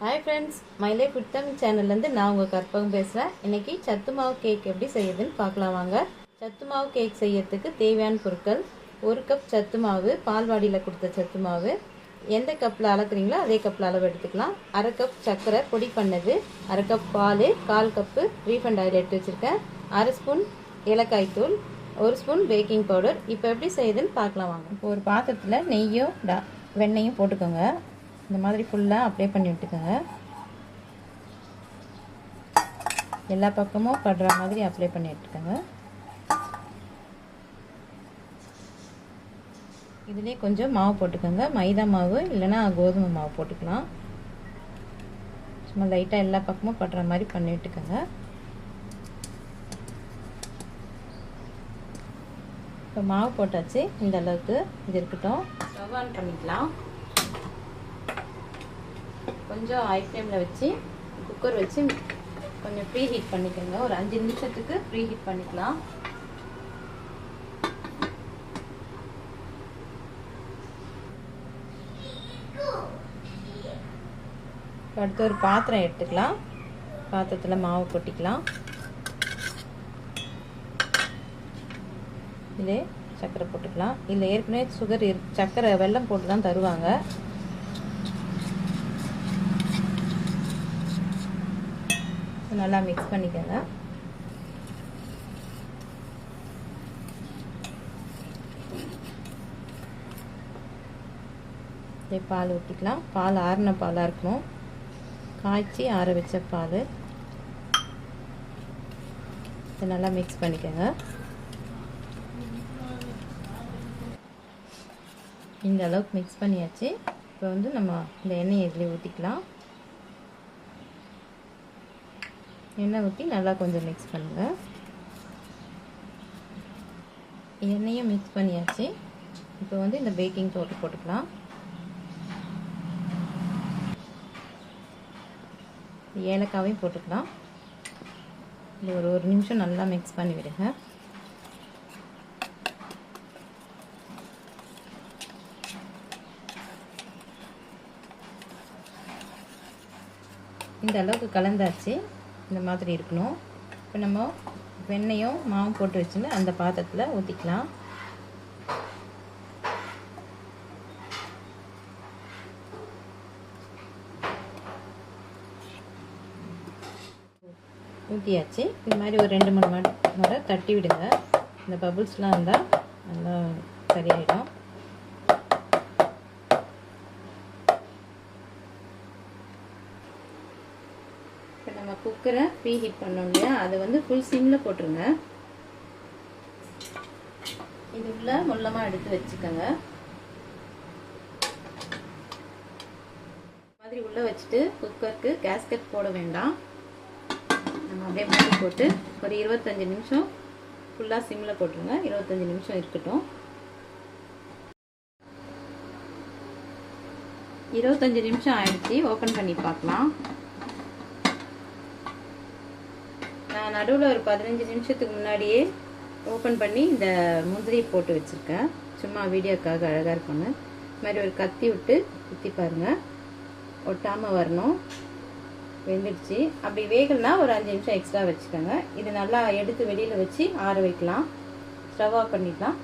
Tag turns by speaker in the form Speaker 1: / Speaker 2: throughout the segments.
Speaker 1: Hi friends my life விட்டம் சேனல்லேருந்து நான் உங்கள் கற்பகம் பேசுகிறேன் இன்றைக்கி சத்து மாவு கேக் எப்படி செய்யுதுன்னு பார்க்கலாம் வாங்க. சத்து மாவு கேக் செய்யறதுக்கு தேவையான பொருட்கள் ஒரு கப் சத்து மாவு பால்வாடியில் கொடுத்த சத்து மாவு எந்த கப்பில் அளக்குறீங்களோ அதே கப்பில் அளவு எடுத்துக்கலாம். அரை கப் சர்க்கரை பொடி பண்ணது அரை கப் பால் கால் கப்பு ரீஃபண்ட் ஆயில் எடுத்து வச்சுருக்கேன். அரை ஸ்பூன் ஏலக்காய் தூள் ஒரு ஸ்பூன் பேக்கிங் பவுடர் இப்போ எப்படி செய்யுதுன்னு பார்க்கலாம் வாங்க. இப்போ ஒரு பாத்திரத்தில் நெய்யும் டா- வெண்ணையும் போட்டுக்கோங்க. இந்த மாதிரி ஃபுல்லாக அப்ளை பண்ணி விட்டுக்கோங்க. எல்லா பக்கமும் படுற மாதிரி அப்ளை பண்ணி விட்டுக்கோங்க. இதுலேயே கொஞ்சம் மாவு போட்டுக்கோங்க. மைதா மாவு இல்லைன்னா கோதுமை மாவு போட்டுக்கலாம். சும்மா லைட்டாக எல்லா பக்கமும் படுற மாதிரி பண்ணி விட்டுக்கோங்க. இப்போ மாவு போட்டாச்சு. இந்த அளவுக்கு இது இருக்கட்டும். ஸ்டவ் ஆன் பண்ணிக்கலாம். கொஞ்சம் ஹை ஃப்ளேமில் வச்சு குக்கர் வச்சு கொஞ்சம் ப்ரீ ஹீட் பண்ணிக்கோங்க. ஒரு அஞ்சு நிமிஷத்துக்கு ப்ரீ ஹீட் பண்ணிக்கலாம் அடுத்து ஒரு பாத்திரம் எடுத்துக்கலாம். பாத்திரத்தில் மாவு கொட்டிக்கலாம். இதிலே சர்க்கரை போட்டுக்கலாம். இதில் ஏற்கனவே சுகர் இரு சர்க்கரை வெல்லம் போட்டு தான் தருவாங்க. நல்லா மிக்ஸ் பண்ணிக்கோங்க. இதே பால் ஊற்றிக்கலாம் பால் ஆறின பாலாக இருக்கணும். காய்ச்சி ஆற வச்ச பால். இதை நல்லா மிக்ஸ் பண்ணிக்கோங்க. இந்த அளவுக்கு மிக்ஸ் பண்ணியாச்சு. இப்போ வந்து நம்ம இந்த எண்ணெயை இதில் ஊற்றிக்கலாம் எண்ணெய் ஊற்றி நல்லா கொஞ்சம் மிக்ஸ் பண்ணுங்கள் எண்ணெயும் மிக்ஸ் பண்ணியாச்சு. இப்போ வந்து இந்த பேக்கிங் பவுடர் போட்டுக்கலாம். ஏலக்காவையும் போட்டுக்கலாம். இது ஒரு ஒரு நிமிஷம் நல்லா மிக்ஸ் பண்ணி விடுங்க. இந்த அளவுக்கு கலந்தாச்சு. இந்த மாதிரி இருக்கணும். இப்போ நம்ம வெண்ணையும் மாவும் போட்டு வச்சுன்னு அந்த பாத்திரத்தில் ஊற்றிக்கலாம் ஊற்றியாச்சு இது மாதிரி ஒரு ரெண்டு மூணு மணி முறை தட்டி விடுங்க. இந்த பபுள்ஸ்லாம் இருந்தால் நல்லா சரியாயிடும். நம்ம குக்கரை ப்ரீ ஹீட் பண்ணோம் இல்லையா? அதை வந்து ஃபுல் சிம்மில் போட்டுருங்க. இது உள்ளே முள்ளமாக எடுத்து வச்சுக்கோங்க. மாதிரி உள்ளே வச்சுட்டு குக்கருக்கு கேஸ்கட் போட வேண்டாம். நம்ம அப்படியே மூடி போட்டு ஒரு இருபத்தஞ்சி நிமிஷம் ஃபுல்லாக சிம்மில் போட்டுருங்க. இருபத்தஞ்சி நிமிஷம் இருக்கட்டும். இருபத்தஞ்சி நிமிஷம் ஆயிடுச்சு. ஓப்பன் பண்ணி பார்க்கலாம். நான் நடுவில் ஒரு பதினஞ்சு நிமிஷத்துக்கு முன்னாடியே ஓப்பன் பண்ணி இந்த முந்திரி போட்டு வச்சுருக்கேன். சும்மா வீடியோக்காக அழகாக இருக்கும்னு. இது மாதிரி ஒரு கத்தி விட்டு குத்தி பாருங்கள் ஒட்டாமல் வரணும். வெந்துடுச்சு. அப்படி வேகலைனா ஒரு அஞ்சு நிமிஷம் எக்ஸ்ட்ரா வச்சுக்கோங்க. இது நல்லா எடுத்து வெளியில் வச்சு ஆற வைக்கலாம். ஸ்டவ் ஆஃப் பண்ணிக்கலாம்.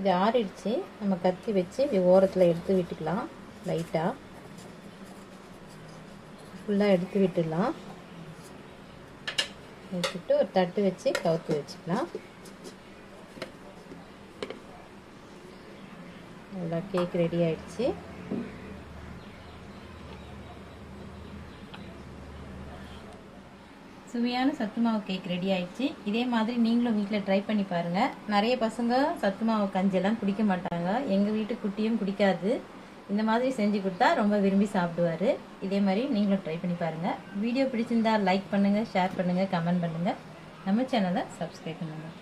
Speaker 1: இது ஆறிடுச்சு. நம்ம கத்தி வச்சு இப்படி ஓரத்தில் எடுத்து விட்டுக்கலாம். லைட்டாக ஃபுல்லாக எடுத்து விட்டுடலாம். எடுத்துட்டு ஒரு தட்டு வச்சு கவுத்து வச்சுக்கலாம். நல்லா கேக் ரெடி ஆயிடுச்சு. சுவையான சத்து மாவு கேக் ரெடி ஆயிடுச்சு. இதே மாதிரி நீங்களும் வீட்டில் ட்ரை பண்ணி பாருங்கள் நிறைய பசங்க சத்து மாவு கஞ்செல்லாம் குடிக்க மாட்டாங்க. எங்கள் வீட்டு குட்டியும் குடிக்காது. இந்த மாதிரி செஞ்சு கொடுத்தா ரொம்ப விரும்பி சாப்பிடுவாரு. இதே மாதிரி நீங்களும் ட்ரை பண்ணி பாருங்கள் வீடியோ பிடிச்சிருந்தா லைக் பண்ணுங்கள் ஷேர் பண்ணுங்கள் கமெண்ட் பண்ணுங்கள் நம்ம சேனலை சப்ஸ்கிரைப் பண்ணுங்கள்